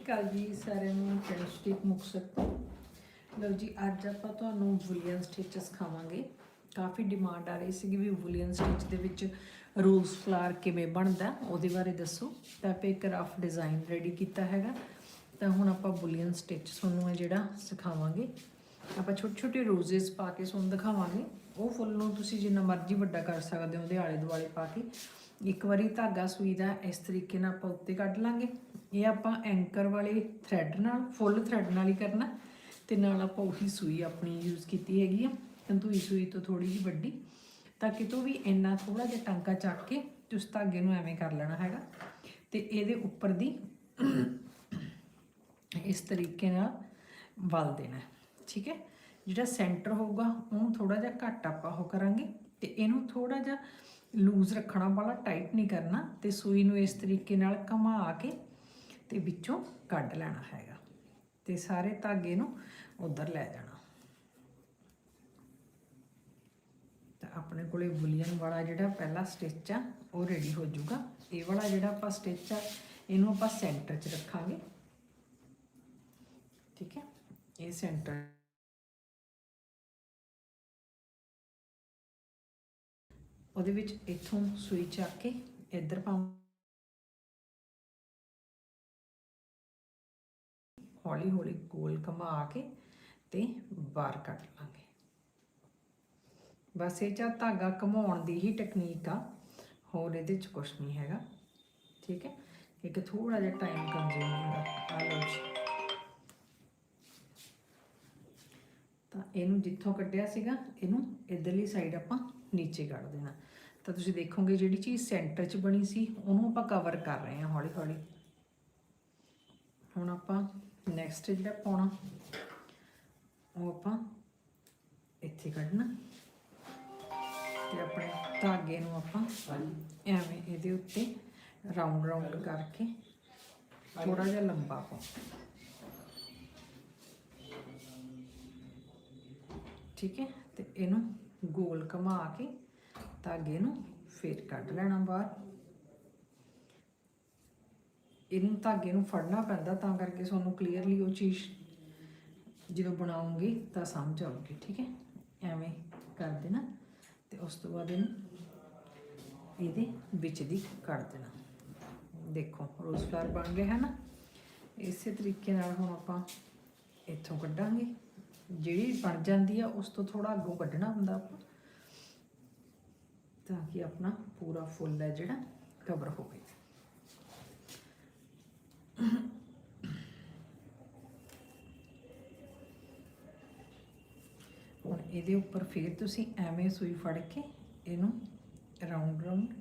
ਸ਼੍ਰੀ ਅਕਾਲ ਜੀ ਸਾਰਿਆਂ ਨੂੰ ਫਰੈਂਚ ਸਟਿਕ ਮੁਕਤਸਰ ਤੋਂ। ਲਓ ਜੀ, ਅੱਜ ਆਪਾਂ ਤੁਹਾਨੂੰ ਵੂਲੀਅਨ ਸਟਿਚ ਸਿਖਾਵਾਂਗੇ ਕਾਫੀ ਡਿਮਾਂਡ ਆ ਰਹੀ ਸੀਗੀ ਵੀ ਵੂਲੀਅਨ ਸਟਿਚ ਦੇ ਵਿੱਚ ਰੋਜ਼ ਫਲਾਰ ਕਿਵੇਂ ਬਣਦਾ, ਉਹਦੇ ਬਾਰੇ ਦੱਸੋ। ਤਾਂ ਆਪਾਂ ਇੱਕ ਰਫ ਡਿਜ਼ਾਈਨ ਰੈਡੀ ਕੀਤਾ ਹੈਗਾ। ਤਾਂ ਹੁਣ ਆਪਾਂ ਵੂਲੀਅਨ ਸਟਿਚ ਤੁਹਾਨੂੰ ਹੈ ਜਿਹੜਾ ਸਿਖਾਵਾਂਗੇ। ਆਪਾਂ ਛੋਟੇ ਛੋਟੇ ਰੋਜ਼ਸ ਪਾ ਕੇ ਤੁਹਾਨੂੰ ਦਿਖਾਵਾਂਗੇ। ਉਹ ਫੁੱਲ ਨੂੰ ਤੁਸੀਂ ਜਿੰਨਾ ਮਰਜ਼ੀ ਵੱਡਾ ਕਰ ਸਕਦੇ ਹੋ, ਉਹਦੇ ਆਲੇ ਦੁਆਲੇ ਪਾ ਕੇ। ਇੱਕ ਵਾਰੀ ਧਾਗਾ ਸੂਈ ਦਾ ਇਸ ਤਰੀਕੇ ਨਾਲ ਆਪਾਂ ਉੱਤੇ ਕੱਢ ਲਾਂਗੇ। ਇਹ ਆਪਾਂ ਐਂਕਰ ਵਾਲੇ ਥ੍ਰੈਡ ਨਾਲ ਫੁੱਲ ਥ੍ਰੈਡ ਨਾਲ ਹੀ ਕਰਨਾ। ਤੇ ਨਾਲ ਆਪਾਂ ਉਹੀ ਸੂਈ ਆਪਣੀ ਯੂਜ਼ ਕੀਤੀ ਹੈਗੀ ਆ। ਤੰਤੂਈ ਸੂਈ ਤੋਂ ਥੋੜੀ ਜਿਹੀ ਵੱਡੀ। ਤਾਂ ਕਿਤੋਂ ਵੀ ਇੰਨਾ ਥੋੜਾ ਜਿਹਾ ਟਾਂਕਾ ਚੱਕ ਕੇ ਤੁਸੀਂ ਧਾਗੇ ਨੂੰ ਐਵੇਂ ਕਰ ਲੈਣਾ ਹੈਗਾ। ਤੇ ਇਹਦੇ ਉੱਪਰ ਦੀ ਇਸ ਤਰੀਕੇ ਨਾਲ ਵਲ ਦੇਣਾ ਠੀਕ ਹੈ? ਜਿਹੜਾ ਸੈਂਟਰ ਹੋਊਗਾ, ਉਹਨੂੰ ਥੋੜਾ ਜਿਹਾ ਘੱਟ ਆਪਾਂ ਉਹ ਕਰਾਂਗੇ। ਤੇ ਇਹਨੂੰ ਥੋੜਾ ਜਿਹਾ ਲੂਜ਼ ਰੱਖਣਾ ਵਾਲਾ, ਟਾਈਟ ਨਹੀਂ ਕਰਨਾ ਤੇ ਸੂਈ ਨੂੰ ਇਸ ਤਰੀਕੇ ਨਾਲ ਘੁਮਾ ਕੇ ਤੇ ਵਿੱਚੋਂ ਕੱਢ ਲੈਣਾ ਹੈਗਾ। ਤੇ ਸਾਰੇ ਧਾਗੇ ਨੂੰ ਉਧਰ ਲੈ ਜਾਣਾ। ਤਾਂ ਆਪਣੇ ਕੋਲੇ ਬੁਲੀਅਨ ਵਾਲਾ ਜਿਹੜਾ ਪਹਿਲਾ ਸਟਿਚ ਆ, ਉਹ ਰੈਡੀ ਹੋ ਜਾਊਗਾ। ਇਹ ਵਾਲਾ ਜਿਹੜਾ ਆਪਾਂ ਸਟਿਚ ਆ, ਇਹਨੂੰ ਆਪਾਂ ਸੈਂਟਰ 'ਚ ਰੱਖਾਂਗੇ। ਠੀਕ ਹੈ? ਇਹ ਸੈਂਟਰ ਉਹਦੇ ਵਿੱਚ ਇੱਥੋਂ ਸੂਈ ਚੱਕ ਕੇ ਇੱਧਰ ਪਾਉਂ। ਹੌਲੀ ਹੌਲੀ ਗੋਲ ਘੁਮਾ ਕੇ ਤੇ ਬਾਹਰ ਕੱਢ ਲਾਂਗੇ। ਬਸ ਇਹ ਚਾ ਧਾਗਾ ਘਮਾਉਣ ਦੀ ਹੀ ਟੈਕਨੀਕ ਆ, ਹੋਰ ਇਹਦੇ ਚ ਕੁਝ ਨਹੀਂ ਹੈਗਾ। ਠੀਕ ਹੈ? ਇੱਕ ਥੋੜਾ ਜਿਹਾ ਟਾਈਮ ਕੰਜ਼ਿਊਮਿੰਗ ਆ ਆ ਲਓ ਜੀ। ਤਾਂ ਇਹਨੂੰ ਜਿੱਥੋਂ ਕੱਢਿਆ ਸੀਗਾ, ਇਹਨੂੰ ਇਧਰਲੀ ਸਾਈਡ ਆਪਾਂ ਨੀਚੇ ਕੱਢ ਦੇਣਾ। ਤਾਂ ਤੁਸੀਂ ਦੇਖੋਗੇ ਜਿਹੜੀ ਚੀਜ਼ ਸੈਂਟਰ 'ਚ ਬਣੀ ਸੀ, ਉਹਨੂੰ ਆਪਾਂ ਕਵਰ ਕਰ ਰਹੇ ਹਾਂ ਹੌਲੀ ਹੌਲੀ। ਹੁਣ ਆਪਾਂ ਨੈਕਸਟ ਜਿਹੜਾ ਪਾਉਣਾ, ਉਹ ਆਪਾਂ ਇੱਥੇ ਕੱਢਣਾ। ਤੇ ਆਪਣੇ ਧਾਗੇ ਨੂੰ ਆਪਾਂ ਐਵੇਂ ਇਹਦੇ ਉੱਤੇ ਰਾਉਂਡ ਰਾਉਂਡ ਕਰਕੇ ਥੋੜਾ ਜਿਹਾ ਲੰਬਾ ਪਾਉਣਾ। ਠੀਕ ਹੈ? ਤੇ ਇਹਨੂੰ ਗੋਲ ਘੁਮਾ ਕੇ ਧਾਗੇ ਨੂੰ ਫੇਰ ਕੱਢ ਲੈਣਾ ਬਾਹਰ। ਇਹਨੂੰ ਧਾਗੇ ਨੂੰ ਫੜਨਾ ਪੈਂਦਾ ਤਾਂ ਕਰਕੇ ਤੁਹਾਨੂੰ ਕਲੀਅਰਲੀ ਉਹ ਚੀਜ਼ ਜਦੋਂ ਬਣਾਉਂਗੀ ਤਾਂ ਸਮਝ ਆਉਗੀ ਠੀਕ ਹੈ? ਐਵੇਂ ਕਰ ਦੇਣਾ ਤੇ ਉਸ ਤੋਂ ਬਾਅਦ ਇਹਨੂੰ ਇਹਦੇ ਵਿੱਚ ਦੀ ਕੱਢ ਦੇਣਾ। ਦੇਖੋ ਰੋਜ਼ ਫਲਾਰ ਬਣ ਗਿਆ, ਹੈ ਨਾ? ਇਸੇ ਤਰੀਕੇ ਨਾਲ ਹੁਣ ਆਪਾਂ ਇੱਥੋਂ ਕੱਢਾਂਗੇ। ਜਿਹੜੀ ਬਣ ਜਾਂਦੀ ਆ, ਉਸ ਤੋਂ ਥੋੜਾ ਅੱਗੋਂ ਕੱਢਣਾ ਹੁੰਦਾ ਆਪਾਂ, ਤਾਂ ਕਿ ਆਪਣਾ ਪੂਰਾ ਫੁੱਲ ਹੈ ਜਿਹੜਾ ਕਵਰ ਹੋਵੇ। ਹੁਣ ਇਹਦੇ ਉੱਪਰ ਫੇਰ ਤੁਸੀਂ ਐਵੇਂ ਸੂਈ ਫੜ ਕੇ ਇਹਨੂੰ ਰਾਉਂਡ ਰਾਉਂਡ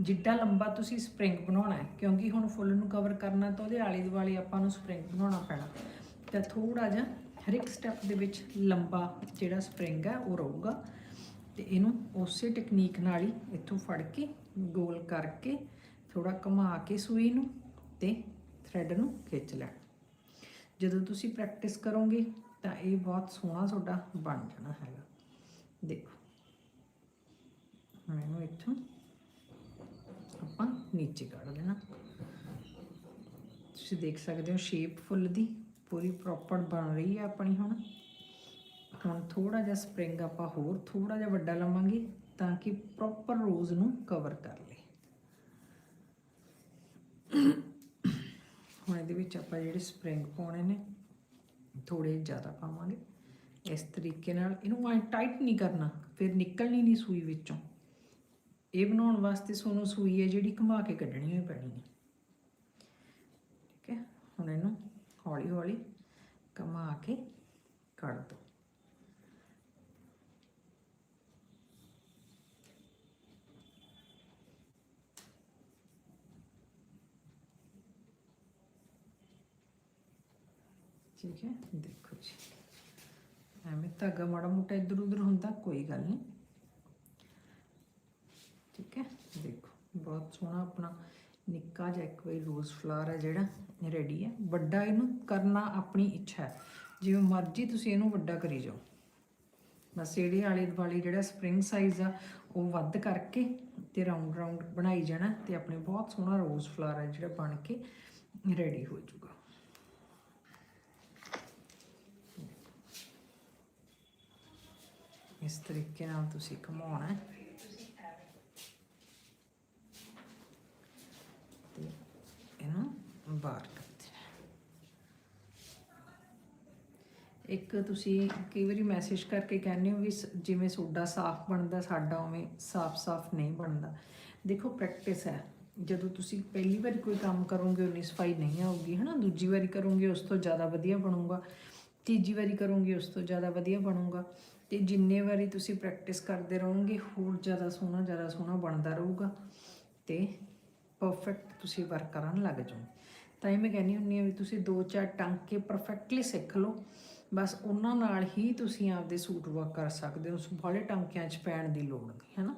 ਜਿੱਡਾ ਲੰਬਾ ਤੁਸੀਂ ਸਪ੍ਰਿੰਗ ਬਣਾਉਣਾ ਹੈ, ਕਿਉਂਕਿ ਹੁਣ ਫੁੱਲ ਨੂੰ ਕਵਰ ਕਰਨਾ ਤਾਂ ਉਹਦੇ ਆਲੇ ਦੁਆਲੇ ਆਪਾਂ ਨੂੰ ਸਪ੍ਰਿੰਗ ਬਣਾਉਣਾ ਪੈਣਾ। ਤਾਂ ਥੋੜਾ ਜਿਹਾ ਹਰ ਇੱਕ ਸਟੈਪ ਦੇ ਵਿੱਚ ਲੰਬਾ ਜਿਹੜਾ ਸਪ੍ਰਿੰਗ ਹੈ, ਉਹ ਰਹੂਗਾ। ਤੇ ਇਹਨੂੰ ਉਸੇ ਟੈਕਨੀਕ ਨਾਲ ਹੀ ਇੱਥੋਂ ਫੜ ਕੇ, ਗੋਲ ਕਰਕੇ ਥੋੜਾ ਘੁਮਾ ਕੇ ਸੂਈ ਨੂੰ ਤੇ ਥ੍ਰੈਡ ਨੂੰ ਖਿੱਚ ਲੈਣਾ ਜਦੋਂ ਤੁਸੀਂ ਪ੍ਰੈਕਟਿਸ ਕਰੋਗੇ, ਤਾਂ ਇਹ ਬਹੁਤ ਸੋਹਣਾ ਤੁਹਾਡਾ ਬਣ ਜਾਣਾ ਹੈਗਾ। ਦੇਖੋ। ਮੈਨੂੰ ਇੱਥੋਂ ਆਪਾਂ ਨੀਚੇ ਕੱਢ ਲੈਣਾ। ਤੁਸੀਂ ਦੇਖ ਸਕਦੇ ਹੋ ਸ਼ੇਪ ਫੁੱਲ ਦੀ। ਪੂਰੀ ਪ੍ਰੋਪਰ ਬਣ ਰਹੀ ਹੈ ਆਪਣੀ ਹੁਣ। ਹੁਣ ਥੋੜਾ ਜਿਹਾ ਸਪ੍ਰਿੰਗ ਆਪਾਂ ਹੋਰ ਥੋੜਾ ਜਿਹਾ ਵੱਡਾ ਲਵਾਂਗੇ ਤਾਂ ਕਿ ਪ੍ਰੋਪਰ ਰੋਜ਼ ਨੂੰ ਕਵਰ ਕਰ ਲੇ ਹੁਣ ਇਹਦੇ ਵਿੱਚ ਆਪਾਂ ਜਿਹੜੇ ਸਪ੍ਰਿੰਗ ਪਾਉਣੇ ਨੇ ਥੋੜੇ ਜ਼ਿਆਦਾ ਪਾਵਾਂਗੇ। ਇਸ ਤਰੀਕੇ ਨਾਲ ਇਹਨੂੰ ਐ ਟਾਈਟ ਨਹੀਂ ਕਰਨਾ, ਫਿਰ ਨਿਕਲਣੀ ਨਹੀਂ ਸੂਈ ਵਿੱਚੋਂ। ਇਹ ਬਣਾਉਣ ਵਾਸਤੇ ਤੁਹਾਨੂੰ ਸੂਈ ਹੈ ਜਿਹੜੀ ਘੁਮਾ ਕੇ ਕੱਢਣੀ ਹੋਈ ਪੈਣੀ ਹੈ। ਠੀਕ ਹੈ, ਹੁਣ ਇਹਨੂੰ ਹੌਲੀ ਹੌਲੀ ਘੁਮਾ ਕੇ ਕੱਢ ਦੋ ਠੀਕ ਹੈ ਦੇਖੋ ਜੀ ਐਵੇਂ ਧਾਗਾ ਮਾੜਾ ਮੋਟਾ ਇੱਧਰ ਉੱਧਰ ਹੁੰਦਾ ਕੋਈ ਗੱਲ ਨਹੀਂ ਠੀਕ ਹੈ ਦੇਖੋ ਬਹੁਤ ਸੋਹਣਾ ਆਪਣਾ ਨਿੱਕਾ ਜਿਹਾ ਇੱਕ ਵਾਰੀ ਰੋਜ਼ ਫਲਾਰ ਹੈ ਜਿਹੜਾ ਰੈਡੀ ਹੈ। ਵੱਡਾ ਇਹਨੂੰ ਕਰਨਾ ਆਪਣੀ ਇੱਛਾ ਹੈ। ਜਿਵੇਂ ਮਰਜ਼ੀ ਤੁਸੀਂ ਇਹਨੂੰ ਵੱਡਾ ਕਰੀ ਜਾਓ। ਬਸ ਇਹਦੇ ਆਲੇ ਦੁਆਲੇ ਜਿਹੜਾ ਸਪ੍ਰਿੰਗ ਸਾਈਜ਼ ਆ, ਉਹ ਵੱਧ ਕਰਕੇ ਤੇ ਰਾਉਂਡ ਰਾਉਂਡ ਬਣਾਈ ਜਾਣਾ ਤੇ ਆਪਣੇ ਬਹੁਤ ਸੋਹਣਾ ਰੋਜ਼ ਫਲਾਰ ਹੈ ਜਿਹੜਾ ਬਣ ਕੇ ਰੈਡੀ ਹੋ ਜਾਊਗਾ। ਇਸ ਤਰੀਕੇ ਨਾਲ ਤੁਸੀਂ ਘਮਾਉਣਾ ਹੈ। ਬਾਹਰ ਇੱਕ ਤੁਸੀਂ ਕਈ ਵਾਰੀ ਮੈਸੇਜ ਕਰਕੇ ਕਹਿੰਦੇ ਹੋ ਵੀ ਸ- ਜਿਵੇਂ ਸੋਡਾ ਸਾਫ਼ ਬਣਦਾ, ਸਾਡਾ ਉਵੇਂ ਸਾਫ਼-ਸਾਫ਼ ਨਹੀਂ ਬਣਦਾ। ਦੇਖੋ ਪ੍ਰੈਕਟਿਸ ਹੈ। ਜਦੋਂ ਤੁਸੀਂ ਪਹਿਲੀ ਵਾਰੀ ਕੋਈ ਕੰਮ ਕਰੋਗੇ, ਉਨੀ ਸਫ਼ਾਈ ਨਹੀਂ ਆਊਗੀ, ਹਨਾ? ਦੂਜੀ ਵਾਰੀ ਕਰੋਗੇ, ਉਸ ਤੋਂ ਜ਼ਿਆਦਾ ਵਧੀਆ ਬਣੂਗਾ। ਤੀਜੀ ਵਾਰੀ ਕਰੋਗੇ, ਉਸ ਤੋਂ ਜ਼ਿਆਦਾ ਵਧੀਆ ਬਣੂਗਾ। ਤੇ ਜਿੰਨੇ ਵਾਰੀ ਤੁਸੀਂ ਪ੍ਰੈਕਟਿਸ ਕਰਦੇ ਰਹੋਗੇ, ਹੋਰ ਜ਼ਿਆਦਾ ਸੋਹਣਾ ਜ਼ਿਆਦਾ ਸੋਹਣਾ ਬਣਦਾ ਰਹੂਗਾ। ਤੇ ਪਰਫੈਕਟ ਤੁਸੀਂ ਵਰਕ ਕਰਨ ਲੱਗ ਜਾਓ ਤਾਂ ਹੀ ਮੈਂ ਕਹਿੰਦੀ ਹੁੰਦੀ ਆ ਵੀ ਤੁਸੀਂ ਦੋ ਚਾਰ ਟਾਂਕੇ ਪਰਫੈਕਟਲੀ ਸਿੱਖ ਲਓ। ਬਸ ਉਹਨਾਂ ਨਾਲ ਹੀ ਤੁਸੀਂ ਆਪਦੇ ਸੂਟ ਵਰਕ ਕਰ ਸਕਦੇ ਹੋ। ਉਸ ਟਾਂਕਿਆਂ 'ਚ ਪੈਣ ਦੀ ਲੋੜ ਨਹੀਂ ਹੈ ਨਾ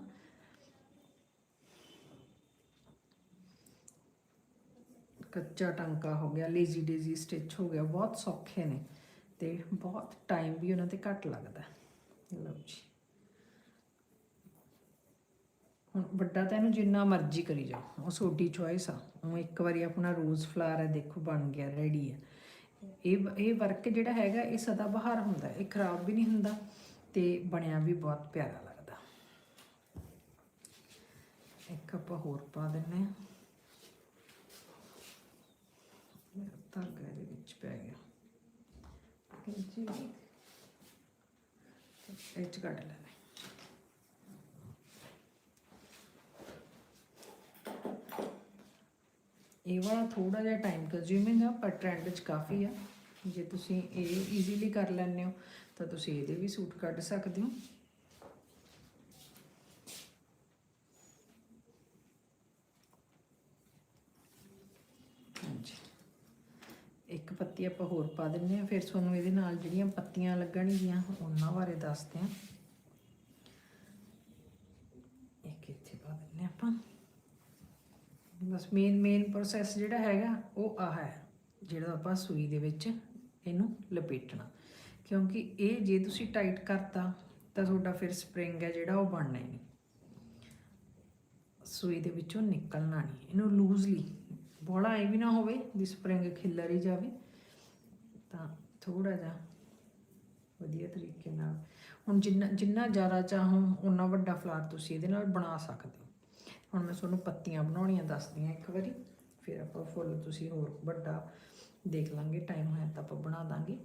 ਕੱਚਾ ਟਾਂਕਾ ਹੋ ਗਿਆ ਲੇਜ਼ੀ ਡੇਜ਼ੀ ਸਟਿਚ ਹੋ ਗਿਆ, ਬਹੁਤ ਸੌਖੇ ਨੇ ਤੇ ਬਹੁਤ ਟਾਈਮ ਵੀ ਉਹਨਾਂ ਤੇ ਘੱਟ ਲੱਗਦਾ। ਲਓ ਜੀ। ਹੁਣ ਵੱਡਾ ਤਾਂ ਇਹਨੂੰ ਜਿੰਨਾ ਮਰਜ਼ੀ ਕਰੀ ਜਾਓ। ਉਹ ਤੁਹਾਡੀ ਚੋਇਸ ਆ। ਉਹ ਇੱਕ ਵਾਰੀ ਆਪਣਾ ਰੋਜ਼ ਫਲਾਰ ਹੈ, ਦੇਖੋ ਬਣ ਗਿਆ ਰੈਡੀ ਹੈ। ਇਹ ਇਹ ਵਰਕ ਜਿਹੜਾ ਹੈਗਾ, ਇਹ ਸਦਾ ਬਹਾਰ ਹੁੰਦਾ ਇਹ ਖਰਾਬ ਵੀ ਨਹੀਂ ਹੁੰਦਾ ਤੇ ਬਣਿਆ ਵੀ ਬਹੁਤ ਪਿਆਰਾ ਲੱਗਦਾ। ਇੱਕ ਆਪਾਂ ਹੋਰ ਪਾ ਦਿੰਨੇ ਆ ਮੇਰਾ ਧਾਗਾ ਇਹਦੇ ਵਿੱਚ ਪੈ ਗਿਆ। ਜੀ ਇਹ ਚ ਕੱਢ ਲੈਣਾ ਇਹ ਵਾਲਾ ਥੋੜਾ ਜਿਹਾ ਟਾਈਮ ਕੰਜ਼ਿਊਮਿੰਗ ਆ, ਪਰ ਟ੍ਰੈਂਡ 'ਚ ਕਾਫੀ ਆ। ਜੇ ਤੁਸੀਂ ਇਹ ਈਜ਼ੀਲੀ ਕਰ ਲੈਂਦੇ ਹੋ, ਤਾਂ ਤੁਸੀਂ ਇਹਦੇ ਵੀ ਸੂਟ ਕੱਢ ਸਕਦੇ ਹੋ। ਇੱਕ ਪੱਤੀ ਆਪਾਂ ਹੋਰ ਪਾ ਦਿੰਨੇ ਆ ਫਿਰ ਤੁਹਾਨੂੰ ਇਹਦੇ ਨਾਲ ਜਿਹੜੀਆਂ ਪੱਤੀਆਂ ਲੱਗਣਗੀਆਂ, ਉਹਨਾਂ ਬਾਰੇ ਦੱਸਦੇ ਆ ਇੱਕ ਇੱਥੇ ਪਾ ਦਿੰਨੇ ਆਪਾਂ ਬਸ ਮੇਨ ਮੇਨ ਪ੍ਰੋਸੈਸ ਜਿਹੜਾ ਹੈਗਾ, ਉਹ ਆਹ ਹੈ, ਜਿਹੜਾ ਆਪਾਂ ਸੂਈ ਦੇ ਵਿੱਚ ਇਹਨੂੰ ਲਪੇਟਣਾ। ਕਿਉਂਕਿ ਇਹ ਜੇ ਤੁਸੀਂ ਟਾਈਟ ਕਰਤਾ, ਤਾਂ ਤੁਹਾਡਾ ਫਿਰ ਸਪਰਿੰਗ ਹੈ ਜਿਹੜਾ, ਉਹ ਬਣਨਾ ਹੀ ਨਹੀਂ। ਸੂਈ ਦੇ ਵਿੱਚੋਂ ਨਿਕਲਣਾ ਨਹੀਂ, ਇਹਨੂੰ ਲੂਜ਼ਲੀ ਬੋਲਾ ਇਹ ਵੀ ਨਾ ਹੋਵੇ ਵੀ ਸਪਰਿੰਗ ਖਿੱਲਰ ਹੀ ਜਾਵੇ। ਤਾਂ ਥੋੜਾ ਜਿਹਾ ਵਧੀਆ ਤਰੀਕੇ ਨਾਲ। ਹੁਣ ਜਿੰਨਾ ਜਿੰਨਾ ਜ਼ਿਆਦਾ ਚਾਹੋ ਉਨਾ ਵੱਡਾ ਫਲਾਰ ਤੁਸੀਂ ਇਹਦੇ ਨਾਲ ਬਣਾ ਸਕਦੇ ਹੋ। ਹੁਣ ਮੈਂ ਤੁਹਾਨੂੰ ਪੱਤੀਆਂ ਬਣਾਉਣੀਆਂ ਦੱਸਦੀ ਹਾਂ ਇੱਕ ਵਾਰੀ, ਫਿਰ ਆਪਾਂ ਫੁੱਲ ਤੁਸੀਂ ਹੋਰ ਵੱਡਾ ਦੇਖ ਲਾਂਗੇ ਟਾਈਮ ਹੋਇਆ ਤਾਂ ਆਪਾਂ ਬਣਾ ਦਾਂਗੇ।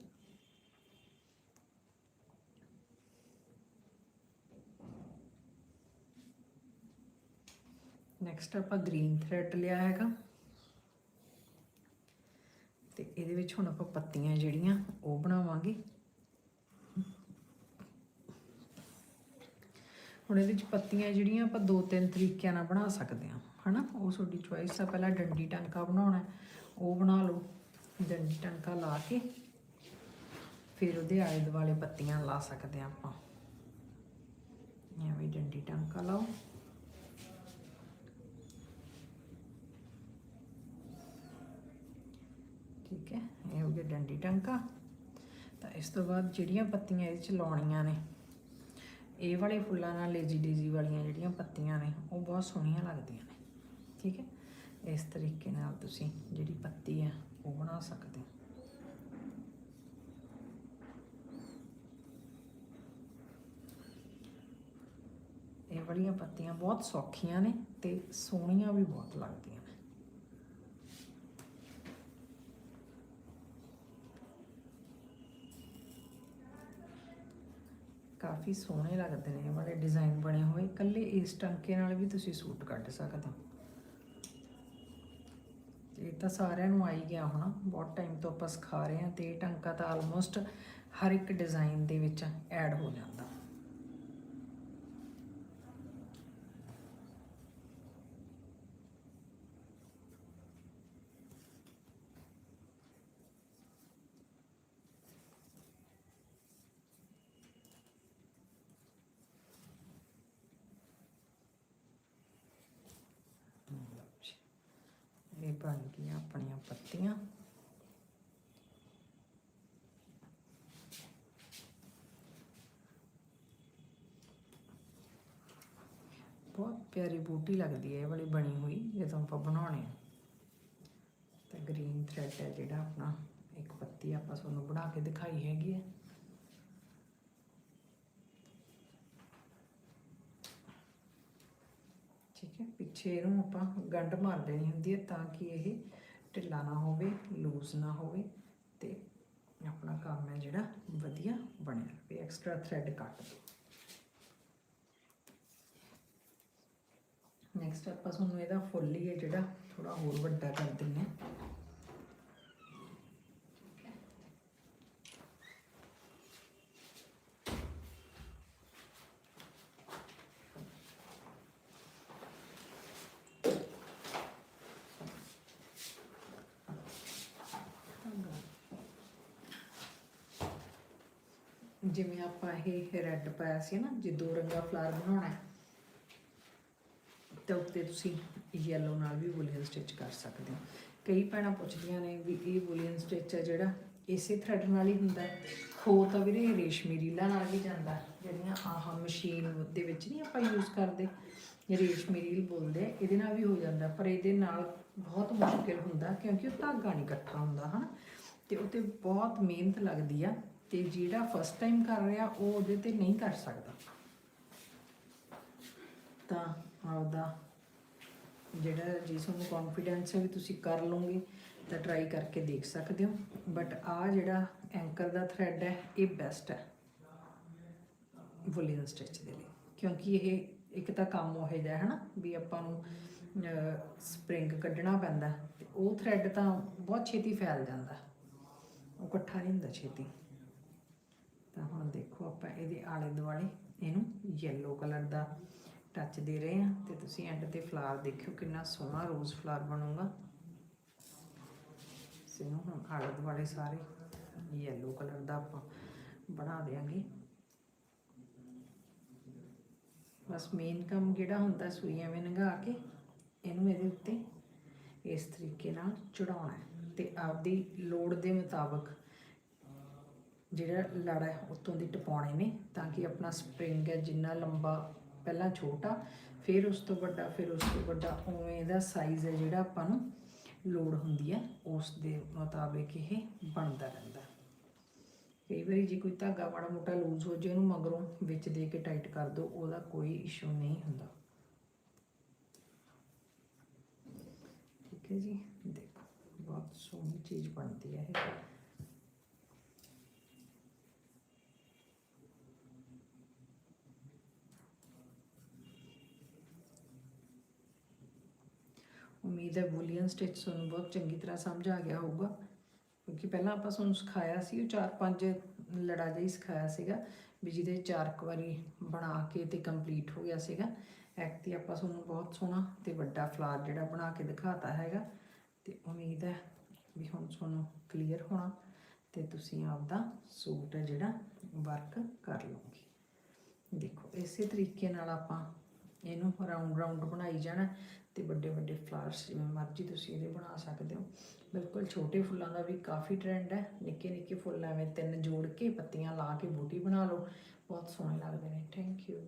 ਨੈਕਸਟ ਆਪਾਂ ਗ੍ਰੀਨ ਥ੍ਰੈਡ ਲਿਆ ਹੈਗਾ। ਤੇ ਇਹਦੇ ਵਿੱਚ ਹੁਣ ਆਪਾਂ ਪੱਤੀਆਂ ਜਿਹੜੀਆਂ, ਉਹ ਬਣਾਵਾਂਗੇ। ਹੁਣ ਇਹਦੇ ਵਿੱਚ ਪੱਤੀਆਂ ਜਿਹੜੀਆਂ ਆਪਾਂ ਦੋ ਤਿੰਨ ਤਰੀਕਿਆਂ ਨਾਲ ਬਣਾ ਸਕਦੇ ਹਾਂ, ਹਨਾ? ਉਹ ਤੁਹਾਡੀ ਚੁਆਇਸ ਆ। ਪਹਿਲਾਂ ਡੰਡੀ ਟਾਂਕਾ ਬਣਾਉਣਾ ਉਹ ਬਣਾ ਲਓ। ਡੰਡੀ ਟਾਂਕਾ ਲਾ ਕੇ ਫਿਰ ਉਹਦੇ ਆਲੇ ਦੁਆਲੇ ਪੱਤੀਆਂ ਲਾ ਸਕਦੇ ਹਾਂ ਆਪਾਂ। ਐਵੇਂ ਡੰਡੀ ਟਾਂਕਾ ਲਾਓ। ਠੀਕ ਹੈ, ਇਹ ਹੋ ਗਿਆ ਡੰਡੀ ਟਾਂਕਾ। ਤਾਂ ਇਸ ਤੋਂ ਬਾਅਦ ਜਿਹੜੀਆਂ ਪੱਤੀਆਂ ਇਹਦੇ ਚ ਲਾਉਣੀਆਂ ਨੇ ਇਹ ਵਾਲੇ ਫੁੱਲਾਂ ਨਾਲ ਲੇਜੀ ਡੇਜ਼ੀ ਵਾਲੀਆਂ ਜਿਹੜੀਆਂ ਪੱਤੀਆਂ ਨੇ, ਉਹ ਬਹੁਤ ਸੋਹਣੀਆਂ ਲੱਗਦੀਆਂ ਨੇ। ਠੀਕ ਹੈ? ਇਸ ਤਰੀਕੇ ਨਾਲ ਤੁਸੀਂ ਜਿਹੜੀ ਪੱਤੀ ਹੈ ਉਹ ਬਣਾ ਸਕਦੇ ਹੋ। ਇਹ ਵਾਲੀਆਂ ਪੱਤੀਆਂ ਬਹੁਤ ਸੌਖੀਆਂ ਨੇ ਤੇ ਸੋਹਣੀਆਂ ਵੀ ਬਹੁਤ ਲੱਗਦੀਆਂ ਨੇ ਕਾਫੀ ਸੋਹਣੇ ਲੱਗਦੇ ਨੇ ਇਹ ਵਾਲੇ ਡਿਜ਼ਾਈਨ ਬਣੇ ਹੋਏ। ਇਕੱਲੇ ਇਸ ਟਾਂਕੇ ਨਾਲ ਵੀ ਤੁਸੀਂ ਸੂਟ ਕੱਢ ਸਕਦੇ ਹੋ। ਇਹ ਤਾਂ ਸਾਰਿਆਂ ਨੂੰ ਆਈ ਗਿਆ ਹੋਣਾ, ਬਹੁਤ ਟਾਈਮ ਤੋਂ ਆਪਾਂ ਸਿਖਾ ਰਹੇ ਹਾਂ ਤੇ ਇਹ ਟਾਂਕਾ ਤਾਂ ਆਲਮੋਸਟ ਹਰ ਇੱਕ ਡਿਜ਼ਾਈਨ ਦੇ ਵਿੱਚ ਐਡ ਹੋ ਜਾਂਦਾ ਲਓ ਜੀ। ਇਹ ਬਣ ਗਈਆਂ ਆਪਣੀਆਂ ਪੱਤੀਆਂ। ਬਹੁਤ ਪਿਆਰੀ ਬੂਟੀ ਲੱਗਦੀ ਹੈ ਇਹ ਵਾਲੀ ਬਣੀ ਹੋਈ, ਜਦੋਂ ਆਪਾਂ ਬਣਾਉਣੇ ਆ। ਤੇ ਗ੍ਰੀਨ ਥ੍ਰੈਡ ਹੈ ਜਿਹੜਾ ਆਪਣਾ, ਇੱਕ ਪੱਤੀ ਆਪਾਂ ਤੁਹਾਨੂੰ ਬਣਾ ਕੇ ਦਿਖਾਈ ਹੈਗੀ ਹੈ। ਠੀਕ ਹੈ, ਪਿੱਛੇ ਇਹਨੂੰ ਆਪਾਂ ਗੰਢ ਮਾਰ ਦੇਣੀ ਹੁੰਦੀ ਹੈ ਤਾਂ ਕਿ ਇਹ ਢਿੱਲਾ ਨਾ ਹੋਵੇ ਲੂਜ਼ ਨਾ ਹੋਵੇ ਤੇ ਆਪਣਾ ਕੰਮ ਹੈ ਜਿਹੜਾ ਵਧੀਆ ਬਣਿਆ ਰਵੇ ਐਕਸਟਰਾ ਥ੍ਰੈਡ ਕੱਟ। ਦਿਓ ਨੈਕਸਟ ਆਪਾਂ ਤੁਹਾਨੂੰ ਇਹਦਾ ਫੁੱਲ ਹੀ ਹੈ ਜਿਹੜਾ ਥੋੜਾ ਹੋਰ ਵੱਡਾ ਕਰ ਦਿੰਨੇ ਹਾਂ। ਜਿਵੇਂ ਆਪਾਂ ਇਹ ਰੈੱਡ ਪਾਇਆ ਸੀ ਨਾ, ਜੇ ਦੋ ਰੰਗਾ ਫਲਾਰ ਬਣਾਉਣਾ ਹੈ, ਤੇ ਉੱਤੇ ਤੁਸੀਂ ਯੈਲੋ ਨਾਲ ਵੀ ਵੂਲੀਅਨ ਸਟਿਚ ਕਰ ਸਕਦੇ ਹੋ। ਕਈ ਭੈਣਾਂ ਪੁੱਛਦੀਆਂ ਨੇ ਵੀ ਇਹ ਵੂਲੀਅਨ ਸਟਿਚ ਹੈ ਜਿਹੜਾ ਇਸੇ ਥ੍ਰੈਡ ਨਾਲ ਹੀ ਹੁੰਦਾ ਹੈ। ਹੋ ਤਾਂ ਵੀਰੇ ਰੇਸ਼ਮੀ ਰੀਲਾਂ ਨਾਲ ਵੀ ਜਾਂਦਾ ਜਿਹੜੀਆਂ ਆਹ ਮਸ਼ੀਨ ਦੇ ਵਿੱਚ ਨਹੀਂ ਆਪਾਂ ਯੂਜ਼ ਕਰਦੇ। ਰੇਸ਼ਮੀ ਰੀਲ ਬੋਲਦੇ ਆ, ਇਹਦੇ ਨਾਲ ਵੀ ਹੋ ਜਾਂਦਾ ਪਰ ਇਹਦੇ ਨਾਲ ਬਹੁਤ ਮੁਸ਼ਕਿਲ ਹੁੰਦਾ ਕਿਉਂਕਿ ਉਹ ਧਾਗਾ ਨਹੀਂ ਇਕੱਠਾ ਹੁੰਦਾ, ਹਨਾ? ਤੇ ਉਹ ਤੇ ਬਹੁਤ ਮਿਹਨਤ ਲੱਗਦੀ ਆ। ਤੇ ਜਿਹੜਾ ਫਸਟ ਟਾਈਮ ਕਰ ਰਿਹਾ, ਉਹ ਉਹਦੇ ਤੇ ਨਹੀਂ ਕਰ ਸਕਦਾ। ਤਾਂ ਆਪਦਾ ਜਿਹੜਾ ਜੇ ਤੁਹਾਨੂੰ ਕੌਨਫੀਡੈਂਸ ਹੈ ਵੀ ਤੁਸੀਂ ਕਰ ਲਓਗੇ, ਤਾਂ ਟਰਾਈ ਕਰਕੇ ਦੇਖ ਸਕਦੇ ਹੋ। ਬਟ ਆ ਜਿਹੜਾ ਐਂਕਰ ਦਾ ਥਰੈਡ ਹੈ, ਇਹ ਬੈਸਟ ਹੈ ਵੂਲੀਅਨ ਸਟਿਚ ਦੇ ਲਈ। ਕਿਉਂਕਿ ਇਹ ਇੱਕ ਤਾਂ ਕੰਮ ਉਹ ਜਿਹਾ ਹੈ ਹਨਾ ਵੀ ਆਪਾਂ ਨੂੰ ਸਪ੍ਰਿੰਗ ਕੱਢਣਾ ਪੈਂਦਾ। ਤੇ ਉਹ ਥਰੈਡ ਤਾਂ ਬਹੁਤ ਛੇਤੀ ਫੈਲ ਜਾਂਦਾ। ਉਹ ਇਕੱਠਾ ਨਹੀਂ ਹੁੰਦਾ ਛੇਤੀ। ਤਾਂ ਹੁਣ ਦੇਖੋ ਆਪਾਂ ਇਹਦੇ ਆਲੇ ਦੁਆਲੇ ਇਹਨੂੰ ਯੈਲੋ ਕਲਰ ਦਾ ਟੱਚ ਦੇ ਰਹੇ ਹਾਂ ਤੇ ਤੁਸੀਂ ਐਂਡ ਤੇ ਫਲਾਰ ਦੇਖਿਓ ਕਿੰਨਾ ਸੋਹਣਾ ਰੋਜ਼ ਫਲਾਰ ਬਣੂਗਾ। ਇਹਨੂੰ ਹੁਣ ਆਲੇ ਦੁਆਲੇ ਸਾਰੇ ਯੈਲੋ ਕਲਰ ਦਾ ਆਪਾਂ ਬਣਾ ਦੇਾਂਗੇ ਬਸ ਮੇਨ ਕੰਮ ਜਿਹੜਾ ਹੁੰਦਾ ਸੂਈ ਐਵੇਂ ਲੰਘਾ ਕੇ ਇਹਨੂੰ ਇਹਦੇ ਉੱਤੇ ਇਸ ਤਰੀਕੇ ਨਾਲ ਚੜਾਉਣਾ ਹੈ ਤੇ ਆਪਦੀ ਲੋੜ ਦੇ ਮੁਤਾਬਕ ਜਿਹੜਾ ਲੜਾ ਹੈ, ਉਤੋਂ ਦੀ ਟਪਾਉਣੇ ਨੇ ਤਾਂ ਕਿ ਆਪਣਾ ਸਪ੍ਰਿੰਗ ਹੈ ਜਿੰਨਾ ਲੰਬਾ ਪਹਿਲਾਂ ਛੋਟਾ, ਫਿਰ ਉਸ ਤੋਂ ਵੱਡਾ, ਫਿਰ ਉਸ ਤੋਂ ਵੱਡਾ, ਉਵੇਂ ਦਾ ਸਾਈਜ਼ ਹੈ ਜਿਹੜਾ ਆਪਾਂ ਨੂੰ ਲੋੜ ਹੁੰਦੀ ਹੈ, ਉਸ ਦੇ ਮੁਤਾਬਿਕ ਇਹ ਬਣਦਾ ਰਹਿੰਦਾ। ਕਈ ਵਾਰੀ ਜੇ ਕੋਈ ਧਾਗਾ ਮਾੜਾ ਮੋਟਾ ਲੂਜ਼ ਹੋ ਜੇ ਉਹਨੂੰ ਮਗਰੋਂ ਵਿੱਚ ਦੇ ਕੇ ਟਾਈਟ ਕਰ ਦਿਓ ਉਹਦਾ ਕੋਈ ਇਸ਼ੂ ਨਹੀਂ ਹੁੰਦਾ। ਠੀਕ ਹੈ ਜੀ? ਦੇਖੋ, ਬਹੁਤ ਸੋਹਣੀ ਚੀਜ਼ ਬਣਦੀ ਹੈ ਇਹ। ਉਮੀਦ ਹੈ ਬੂਲੀਅਨ ਸਟਿਚ ਤੁਹਾਨੂੰ ਬਹੁਤ ਚੰਗੀ ਤਰ੍ਹਾਂ ਸਮਝ ਆ ਗਿਆ ਹੋਊਗਾ। ਕਿਉਂਕਿ ਪਹਿਲਾਂ ਆਪਾਂ ਤੁਹਾਨੂੰ ਸਿਖਾਇਆ ਸੀ, ਉਹ ਚਾਰ ਪੰਜ ਲੜਾ ਜਿਹਾ ਹੀ ਸਿਖਾਇਆ ਸੀਗਾ ਵੀ ਜਿਹਦੇ ਚਾਰ ਕੁ ਵਾਰੀ ਬਣਾ ਕੇ ਤੇ ਕੰਪਲੀਟ ਹੋ ਗਿਆ ਸੀਗਾ। ਐਕਤੀ ਆਪਾਂ ਤੁਹਾਨੂੰ ਬਹੁਤ ਸੋਹਣਾ ਤੇ ਵੱਡਾ ਫਲਾਰ ਜਿਹੜਾ ਬਣਾ ਕੇ ਦਿਖਾਤਾ ਹੈਗਾ। ਤੇ ਉਮੀਦ ਹੈ ਵੀ ਹੁਣ ਤੁਹਾਨੂੰ ਕਲੀਅਰ ਹੋਣਾ ਤੇ ਤੁਸੀਂ ਆਪਦਾ ਸੂਟ ਹੈ ਜਿਹੜਾ ਵਰਕ ਕਰ ਲਓਗੇ। ਦੇਖੋ, ਇਸੇ ਤਰੀਕੇ ਨਾਲ ਆਪਾਂ ਇਹਨੂੰ ਰਾਉਂਡ ਰਾਉਂਡ ਬਣਾਈ ਜਾਣਾ ਤੇ ਵੱਡੇ ਵੱਡੇ ਫਲਾਵਰਸ ਜਿਵੇਂ ਮਰਜ਼ੀ ਤੁਸੀਂ ਇਹਦੇ ਬਣਾ ਸਕਦੇ ਹੋ। ਬਿਲਕੁਲ ਛੋਟੇ ਫੁੱਲਾਂ ਦਾ ਵੀ ਕਾਫੀ ਟ੍ਰੈਂਡ ਹੈ। ਨਿੱਕੇ ਨਿੱਕੇ ਫੁੱਲ ਐਵੇਂ ਤਿੰਨ ਜੋੜ ਕੇ ਪੱਤੀਆਂ ਲਾ ਕੇ ਬੂਟੀ ਬਣਾ ਲਓ। ਬਹੁਤ ਸੋਹਣੇ ਲੱਗਦੇ ਨੇ। Thank you